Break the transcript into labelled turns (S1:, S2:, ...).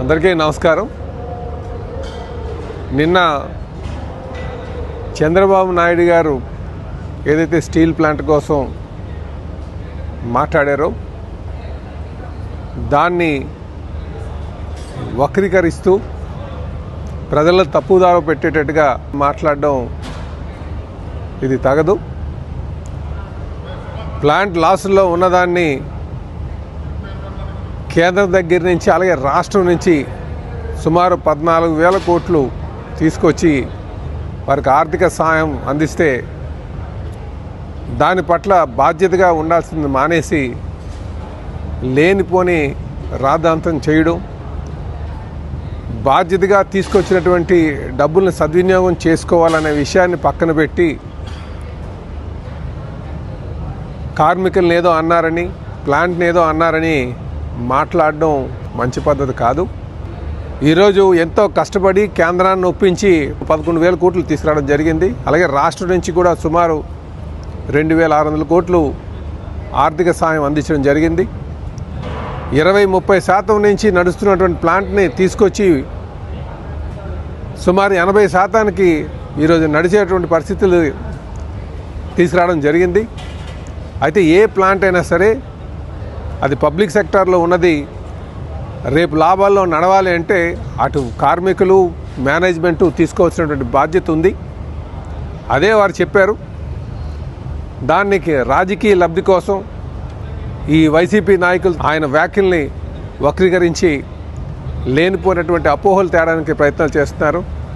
S1: అందరికీ నమస్కారం. నిన్న చంద్రబాబు నాయుడు గారు ఏదైతే స్టీల్ ప్లాంట్ కోసం మాట్లాడారో దాన్ని వక్రీకరిస్తూ ప్రజలను తప్పుదారు పెట్టేటట్టుగా మాట్లాడడం ఇది తగదు. ప్లాంట్ లాస్లో ఉన్నదాన్ని కేంద్రం దగ్గర నుంచి అలాగే రాష్ట్రం నుంచి సుమారు పద్నాలుగు వేల కోట్లు తీసుకొచ్చి వారికి ఆర్థిక సాయం అందిస్తే దాని పట్ల బాధ్యతగా ఉండాల్సింది మానేసి లేనిపోని రాద్ధాంతం చేయడం బాధ్యతగా తీసుకొచ్చినటువంటి డబ్బుల్ని సద్వినియోగం చేసుకోవాలనే విషయాన్ని పక్కన పెట్టి కార్మికులను ఏదో అన్నారని ప్లాంట్ని ఏదో అన్నారని మాట్లాడడం మంచి పద్ధతి కాదు. ఈరోజు ఎంతో కష్టపడి కేంద్రాన్ని ఒప్పించి పదకొండు వేల కోట్లు తీసుకురావడం జరిగింది. అలాగే రాష్ట్రం నుంచి కూడా సుమారు రెండు వేల ఆరు వందల కోట్లు ఆర్థిక సాయం అందించడం జరిగింది. ఇరవై ముప్పై శాతం నుంచి నడుస్తున్నటువంటి ప్లాంట్ని తీసుకొచ్చి సుమారు ఎనభై శాతానికి ఈరోజు నడిచేటువంటి పరిస్థితులు తీసుకురావడం జరిగింది. అయితే ఏ ప్లాంట్ అయినా సరే అది పబ్లిక్ సెక్టార్లో ఉన్నది. రేపు లాభాల్లో నడవాలి అంటే అటు కార్మికులు మేనేజ్మెంటు తీసుకోవాల్సినటువంటి బాధ్యత ఉంది. అదే వారు చెప్పారు. దానికి రాజకీయ లబ్ధి కోసం ఈ వైసీపీ నాయకులు ఆయన వ్యాఖ్యల్ని వక్రీకరించి లేనిపోయినటువంటి అపోహలు తేడానికి ప్రయత్నాలు చేస్తున్నారు.